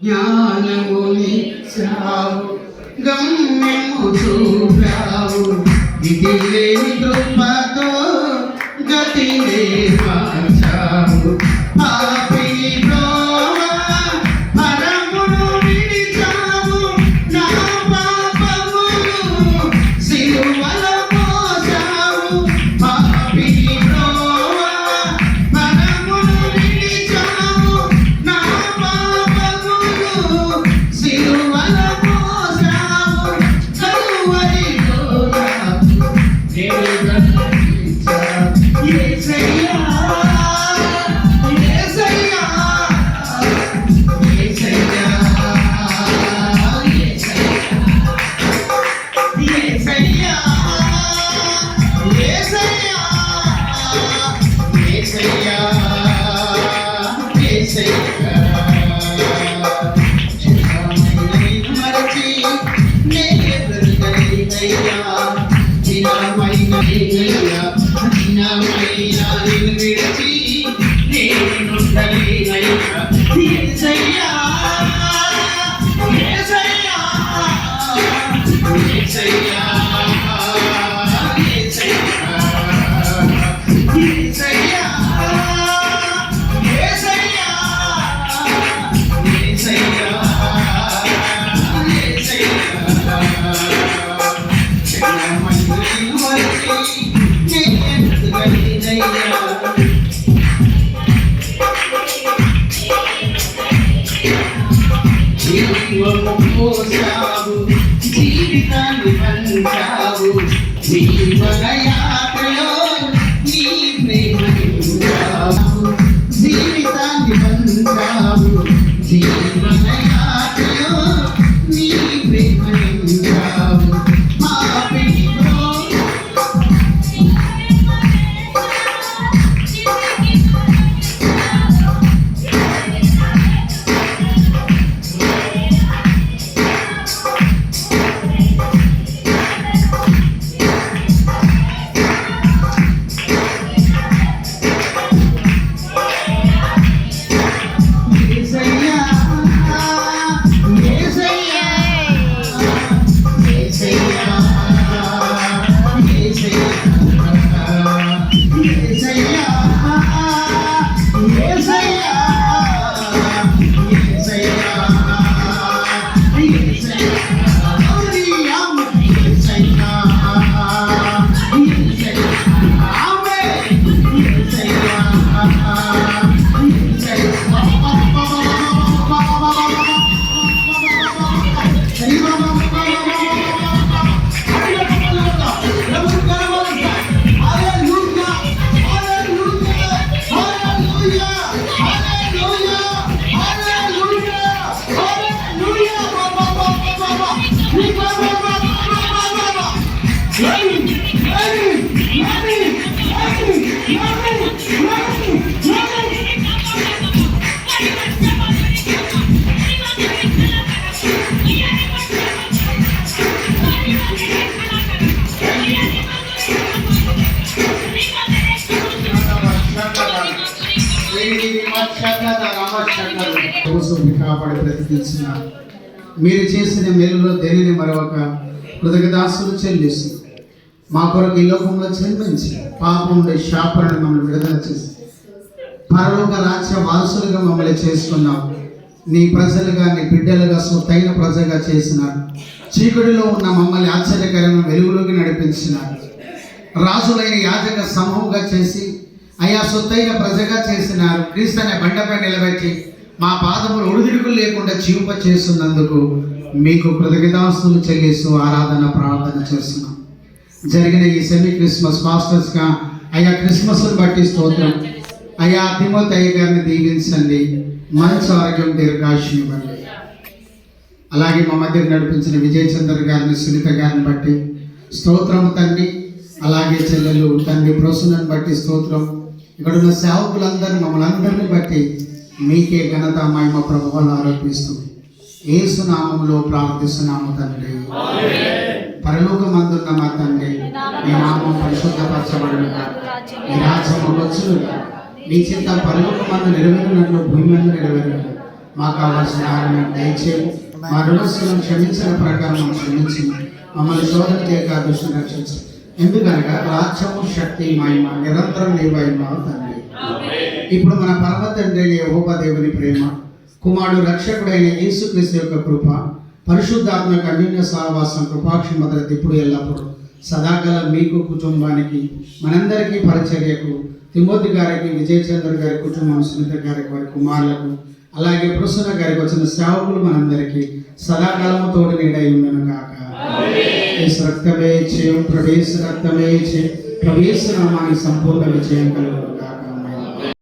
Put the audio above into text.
జ్ఞానముని గమ్యము చూపావు ఇది లేని కృపతో గతినే మార్చావు Tina, Tina, Tina, Tina, Tina, Tina, Tina, Tina, Tina, Tina, Tina, Tina, జీవితాన్ని పంచావు జీవన యాత్రలో నీ ప్రేమ జీవితాన్ని పంచావు జీవన యాత్ర కాపాడి బ్రతికించిన మీరు చేసిన మేలులో దేనిని మరొక కృతజ్ఞదాసులు చెల్లిస్తుంది మా కొరకు ఈ లోకంలో జన్మించి పాపం ఉండే శాపలను మమ్మల్ని విడుదల చేసి పరలోక రాజ్య వారసులుగా మమ్మల్ని చేసుకున్నావు నీ ప్రజలుగా నీ బిడ్డలుగా సొత్తైన ప్రజగా చేసిన చీకటిలో ఉన్న మమ్మల్ని ఆశ్చర్యకరమైన వెలుగులోకి నడిపించినారు. రాజులైన యాజక సమూహంగా చేసి అయా సొత్తైన ప్రజగా చేసినారు. క్రీస్తు అనే బండపై నిలబెట్టి మా పాదములు ఒడిదిడుకులు లేకుండా జీవింప చేస్తున్నందుకు మీకు కృతజ్ఞతాస్తులు చెల్లిస్తూ ఆరాధన ప్రార్థన చేస్తున్నాం. జరిగిన ఈ సెమీ క్రిస్మస్ పాస్టర్స్గా అయ్యా క్రిస్మస్ని బట్టి స్తోత్రం. అయా తిమోతయ్య గారిని దీవించండి. మంచి ఆరోగ్యం దీర్ఘాశం ఇవ్వండి. అలాగే మా మధ్య నడిపించిన విజయ్ చంద్ర గారిని సునీత గారిని బట్టి స్తోత్రం తండ్రి. అలాగే చెల్లెలు తండ్రి ప్రసన్నను బట్టి స్తోత్రం. ఇక్కడ ఉన్న సేవకులందరినీ మమ్మల్ని అందరిని బట్టి మీకే ఘనత మహిమ ప్రభువులు ఆరోపిస్తూ ఏసునామంలో ప్రార్థిస్తున్నాము తండ్రి. పరలోకమందున్న మా తండ్రి మీ నామం పరిశుద్ధపరచబడుగా మీ రాజ్యం వచ్చునుగా నీ చింత పరలోకమందు నెరవేరినట్లు భూమి మీద నెరవేరుగా మాకు కావాల్సిన ఆహారం దయచేయము. మా రుణస్సులను క్షమించిన ప్రకారం క్షమించి మమ్మల్ని శోధన చేయక దృష్టిని రక్షించు. ఎందుకనగా రాజ్యము శక్తి మహిమ నిరంతరం నీవైనావు తండ్రి. ఇప్పుడు మన పర్వతండ్రి తండ్రి ప్రేమ కుమారుడు రక్షకుడైన యేసుక్రీస్తు యొక్క కృప పరిశుద్ధాత్మ అన్యోన్య సావాసం కృపాక్షమత ఇప్పుడు ఎల్లప్పుడు సదాకాల మీకు కుటుంబానికి మనందరికీ పరిచర్యకు తిమోతి గారికి విజయచంద్ర గారి కుటుంబం సునీత గారికి వారి కుమారులకు అలాగే ప్రసన్న గారికి వచ్చిన సేవకులు మనందరికీ సదాకాలము తోడు నీడై ఉండను కాక రక్తమే చేయం ప్రవేశ రక్తమే చే ప్రవేశ నామానికి సంపూర్ణ విజయం కలుగుతుంది